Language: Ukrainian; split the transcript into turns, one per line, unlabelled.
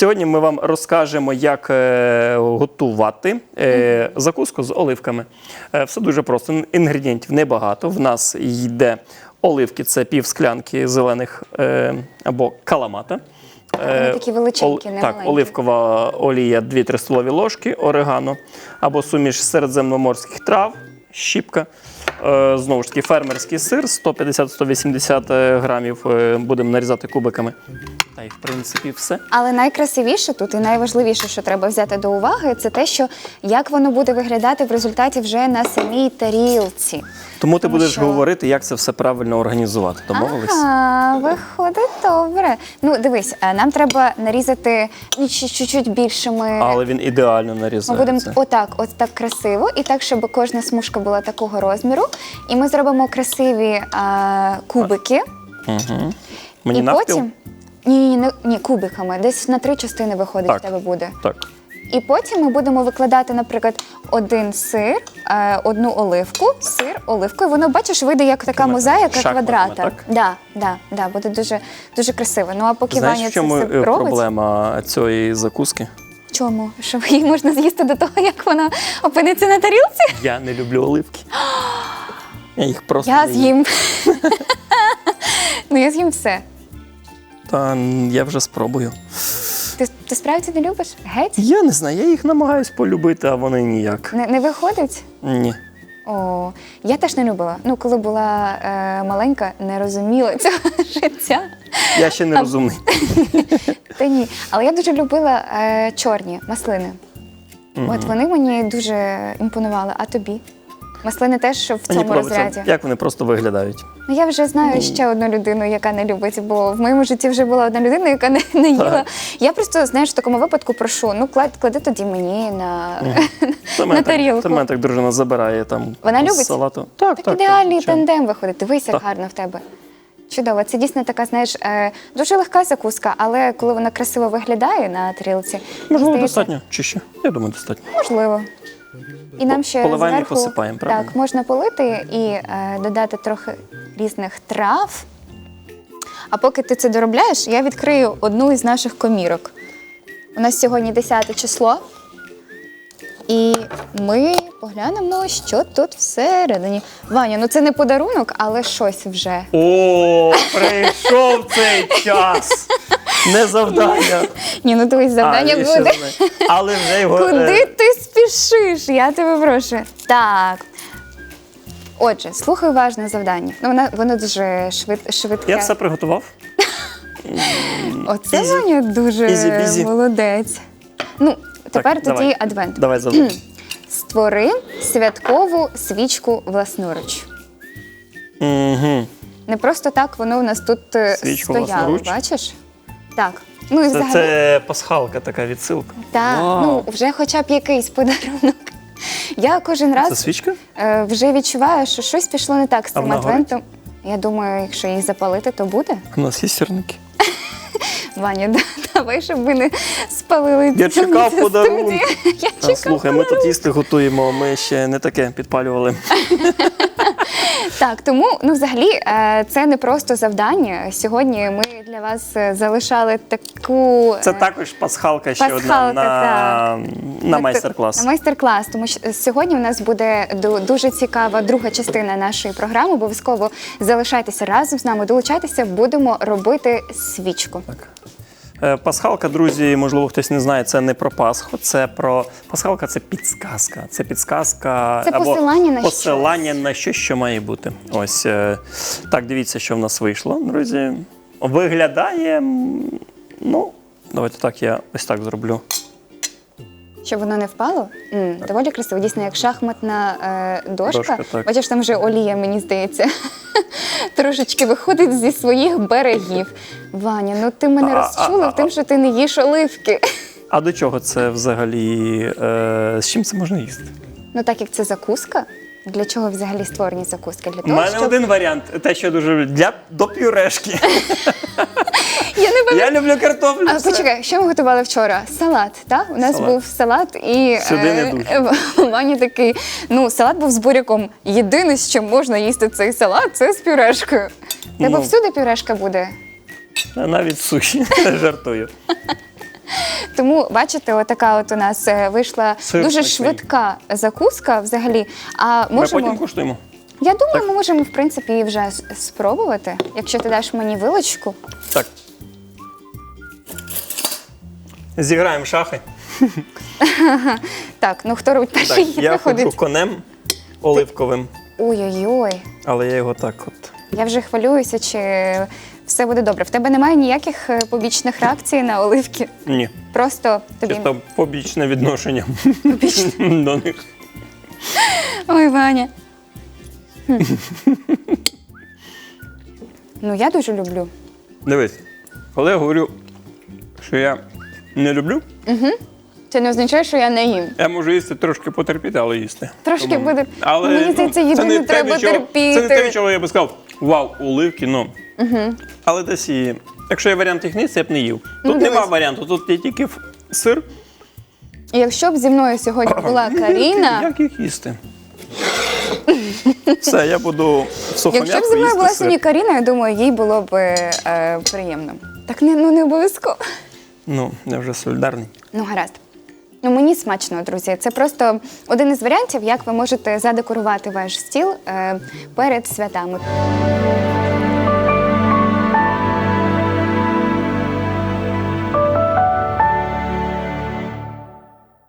Сьогодні ми вам розкажемо, як е, готувати е, закуску з оливками. Е, все дуже просто. Інгредієнтів небагато. В нас йде оливки, це пів склянки зелених або каламата.
Вони такі величенькі, не
Так,
маленькі.
оливкова олія 2-3 столові ложки, орегано або суміш середземноморських трав, щіпка. Е, Знову ж таки, фермерський сир 150-180 грамів. е, Будемо нарізати кубиками. Та й в принципі все.
Але найкрасивіше тут і найважливіше, що треба взяти до уваги, це те, що як воно буде виглядати в результаті вже на самій тарілці.
Тому ти
Тому
будеш
що-
говорити, як це все правильно організувати. Домовились?
Ага, виходить добре. Ну, дивись, е, нам треба нарізати ну, чи- чуть-чуть більшими.
Але він ідеально
Ми будемо отак, ось так красиво, і так, щоб кожна смужка була такого розміру. І ми зробимо красиві а, кубики.
Угу. Мені
і
навпіл?
потім. Ні, ні, ні, ні, кубиками. Десь на три частини виходить
Так.
в тебе буде.
Так.
І потім ми будемо викладати, наприклад, один сир, е, одну оливку, сир, оливку. І воно, бачиш, вийде як така
Такими
мозаїка
шахматами,
квадрата.
так?
Да, да, да, буде дуже, дуже красиво. Ну а поки
Знаєш,
Ваня
в чому
це
е,
все робить,
проблема цієї закуски?
чому? Що її можна з'їсти до того, як вона опиниться на тарілці?
Я не люблю оливки. Я їх просто
Я
не
з'їм. ну, я з'їм все.
Та я вже спробую.
Ти, ти справді не любиш? Геть?
Я не знаю, я їх намагаюсь полюбити, а вони ніяк.
Не, не виходить?
Ні.
О, я теж не любила. Ну, коли була е, маленька, не розуміла цього життя.
Я ще не розумний.
Та ні. Але я дуже любила е, чорні маслини. От вони мені дуже імпонували. А тобі? Маслини теж в
Мені
цьому
подобається,
розряді.
як вони просто виглядають.
Ну я вже знаю ще одну людину, яка не любить, бо в моєму житті вже була одна людина, яка не, не їла.
Так.
Я просто знаєш в такому випадку прошу: ну клад, клади тоді мені на,
Це
на
так,
тарілку.
це мене так дружина забирає там
Вона
з
любить?
салату. Так,
Так,
так.
ідеальний
звичайно.
тандем виходить. Дивись, як
Так.
гарно в тебе. Чудово. Це дійсно така, знаєш, е, дуже легка закуска, але коли вона красиво виглядає на тарілці,
Можливо,
здається,
достатньо чи ще? Я думаю, достатньо.
Можливо. І нам ще
Поливаємо і посипаємо, правильно?
Так, можна полити і е, додати трохи різних трав. А поки ти це доробляєш, я відкрию одну із наших комірок. У нас сьогодні 10 число. І ми поглянемо, що тут всередині. Ваня, ну це не подарунок, але щось вже.
О, прийшов цей час! Не завдання.
Ні, ну дивись, завдання
А, ще
буде.
Але вже його.
Куди
е,
ти спішиш? Я тебе прошу. Так. Отже, слухай уважно завдання. Ну, воно, воно дуже швид, швидке.
Я все приготував.
Оце
Ізі.
Ваня дуже
Ізі-бізі.
молодець. Ну, тепер тоді
давай.
адвент.
Давай завдання.
Створи святкову свічку власноруч.
Угу.
Не просто так воно у нас тут е,
Свічку
стояло,
власноруч?
бачиш? Так. Ну і
Це,
взагалі.
це пасхалка, така відсилка.
Так,
Вау.
ну вже хоча б якийсь подарунок. Я кожен раз
свічка?
Е, вже відчуваю, що щось пішло не так з
А
цим
вона
адвентом. Я думаю, якщо її запалити, то буде.
У нас є сірники.
Ваня, да- давай, щоб ми не спалили
Я
цю
чекав
студію. Я чекав.
слухай, ми тут їсти готуємо, ми ще не таке підпалювали.
Так, тому ну взагалі е, це не просто завдання. Сьогодні ми для вас е, залишали таку
Це
е,
також пасхалка ще
Пасхалка,
одна на, на майстер-клас.
На майстер-клас, тому що сьогодні у нас буде ду- дуже цікава друга частина нашої програми. Обов'язково залишайтеся разом з нами, долучайтеся, будемо робити свічку.
Е, Пасхалка, друзі, можливо, хтось не знає, це не про Пасху, це про пасхалка це підсказка. Це підсказка
Це
або
посилання на
посилання на щось, що має бути. Ось е, так, дивіться, що в нас вийшло, друзі. Виглядає. Ну, давайте так, я ось так зроблю.
Щоб воно не впало? М, доволі красиво. Дійсно, як шахматна е, дошка.
Дошка.
Бачиш, там вже олія, мені здається, трошечки виходить зі своїх берегів. Ваня, ну ти мене розчулив тим, що ти не їш оливки.
А до чого це взагалі? Е, з чим це можна їсти?
Ну, так як це закуска, для чого взагалі створені закуски? Для
У мене
щоб
один варіант, те, що я дуже люблю, для до пюрешки.
я
люблю картоплю.
А
все.
почекай, що ми готували вчора? Салат, так? У нас
Салат.
був салат і
Сюди не дуже.
Ваня такий. Ну, салат був з буряком. Єдине, з чим можна їсти цей салат, це з пюрешкою. Тебе
Ну.
всюди пюрешка буде.
Навіть суші. Жартую.
Тому, бачите, отака от у нас е, вийшла
Сир
дуже
смачний.
швидка закуска взагалі. А
Ми
можемо.
потім куштуємо.
Я думаю, ми можемо, в принципі, її вже с- спробувати, якщо ти даш мені вилочку.
Так. Зіграємо в шахи.
Так, ну хто робить перший
Так,
хід
я
виходить?
ходжу конем оливковим,
Ой-ой-ой.
але я його так от.
Я вже хвилююся, чи все буде добре. В тебе немає ніяких е, побічних реакцій на оливки.
Ні.
Просто тобі.
Чисто побічне відношення до них.
Ой, Ваня. Хм. ну, я дуже люблю.
Дивись, коли я говорю, що я не люблю,
Це не означає, що я не їм.
я можу їсти трошки потерпіти, але їсти.
Трошки буде-
Але,
Мені
ну,
здається,
це
їду не
те,
треба
від чого-
терпіти.
Це не те, від чого я би сказав, вау, оливки, ну. Але десь. Якщо є варіант їх їсти, я б не їв. Тут
Ну,
нема варіанту, тут є тільки ф- сир.
І якщо б зі мною сьогодні була Каріна,
Як їх їсти? Все, я буду в сухом'ятку
якщо б зі мною
їсти
була
сир.
сьогодні Каріна, я думаю, їй було б е, приємно. Так не, ну, не обов'язково.
Ну, я вже солідарний.
Ну, гаразд. Ну, мені смачно, друзі. Це просто один із варіантів, як ви можете задекорувати ваш стіл е, перед святами.